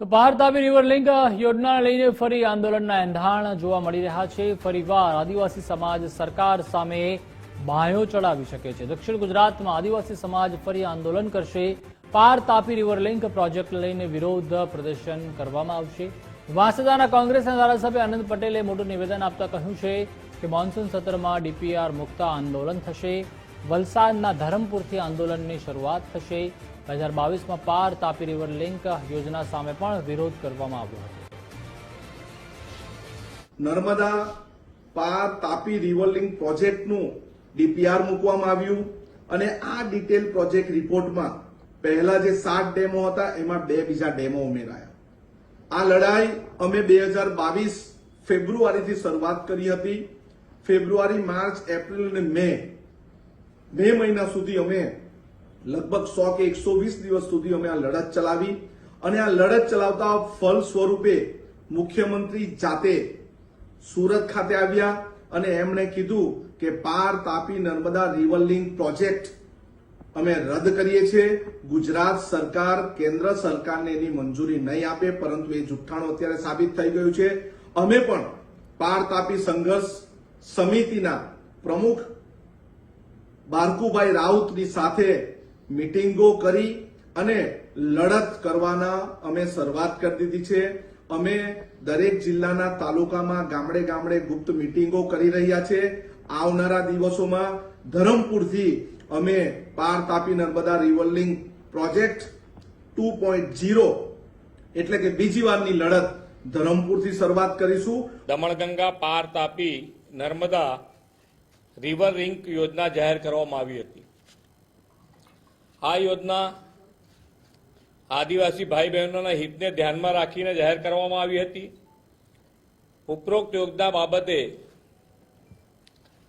તો ભારતાપી river link યોજનાને લઈને ફરી આંદોલનના એંધાણ જોવા મળી રહ્યા છે. ફરીવાર આદિવાસી સમાજ સરકાર સામે બાયો ચડાવી શકે છે. દક્ષિણ ગુજરાતમાં આદિવાસી સમાજ ફરી આંદોલન કરશે. પાર તાપી રિવર લિંક પ્રોજેક્ટ લઈને વિરોધ પ્રદર્શન કરવામાં આવશે. વાંસદાના કોંગ્રેસના ધારાસભ્ય આનંદ પટેલે મોટું નિવેદન આપતા કહ્યું છે કે મોન્સૂન સત્રમાં ડીપીઆર મુકતા આંદોલન થશે. વલસાડના ધરમપુરથી આંદોલનની શરૂઆત થશે. બે હજાર બાવીસમાં પાર તાપી રિવર લિંક યોજના સામે પણ વિરોધ કરવામાં આવ્યો હતો. નર્મદા પાર તાપી રિવર લિંક પ્રોજેક્ટનું ડીપીઆર મૂકવામાં આવ્યું અને આ ડિટેલ પ્રોજેક્ટ રિપોર્ટમાં પહેલા જે સાત ડેમો હતા, એમાં બે બીજા ડેમો ઉમેરાયા. આ લડાઈ અમે બે હજાર બાવીસ ફેબ્રુઆરીથી શરૂઆત કરી હતી. ફેબ્રુઆરી, માર્ચ, એપ્રિલ અને મે મે મહિના સુધી અમે લગભગ સો કે એકસો વીસ દિવસ સુધી અમે આ લડત ચલાવી અને આ લડત ચલાવતા ફલ સ્વરૂપે મુખ્યમંત્રી જાતે સુરત ખાતે આવ્યા અને એમણે કીધું કે Par Tapi Narmada river link project અમે રદ કરીએ છીએ. ગુજરાત સરકાર કેન્દ્ર સરકારને એની મંજૂરી નહીં આપે, પરંતુ એ જુઠ્ઠાણું અત્યારે સાબિત થઈ ગયું છે. અમે પણ પાર તાપી સંઘર્ષ સમિતિના પ્રમુખ બારકુભાઈ રાઉતની સાથે મિટિંગો કરી અને લડત કરવાના અમે શરૂઆત કરી દીધી છે. અમે દરેક જિલ્લાના તાલુકામાં ગામડે ગામડે ગુપ્ત મિટિંગો કરી રહ્યા છે. આવનારા દિવસોમાં ધરમપુરથી અમે Par Tapi Narmada river project two point zero એટલે કે બીજી વારની લડત ધરમપુરથી શરૂઆત કરીશું. દમણગંગા પાર તાપી નર્મદા રિવર રિંક યોજના જાહેર કરવામાં આવી હતી. આ યોજના આદિવાસી ભાઈ બહેનોના હિતને ધ્યાનમાં રાખીને જાહેર કરવામાં આવી હતી. ઉપરોક્ત યોજના બાબતે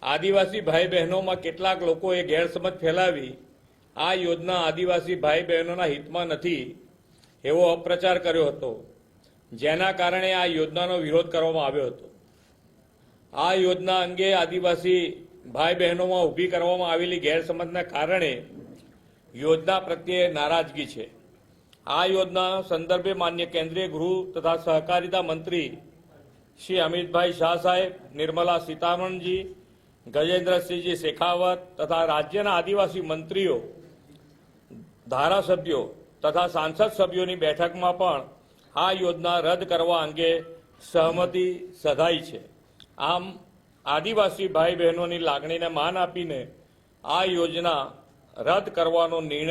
આદિવાસી ભાઈ બહેનોમાં કેટલાક લોકોએ ગેરસમજ ફેલાવી આ યોજના આદિવાસી ભાઈ બહેનોના હિતમાં નથી એવો અપપ્રચાર કર્યો હતો. જેના કારણે આ યોજનાનો વિરોધ કરવામાં આવ્યો હતો. આ યોજના અંગે આદિવાસી ભાઈ બહેનોમાં ઊભી કરવામાં આવેલી ગેરસમજના કારણે યોજના પ્રત્યે નારાજગી છે. આ યોજના સંદર્ભે માન્ય કેન્દ્રીય ગૃહ તથા સહકારિતા મંત્રી શ્રી અમિતભાઈ શાહ સાહેબ, નિર્મલા સીતારમણજી, ગજેન્દ્રસિંહજી શેખાવત તથા રાજ્યના આદિવાસી મંત્રીઓ, ધારાસભ્યો તથા સાંસદ સભ્યોની બેઠકમાં પણ આ યોજના રદ કરવા અંગે સહમતિ સધાઈ છે. આમ આદિવાસી ભાઈ બહેનોની લાગણીને માન આપીને આ યોજના રદ કરવાનો નિર્ણય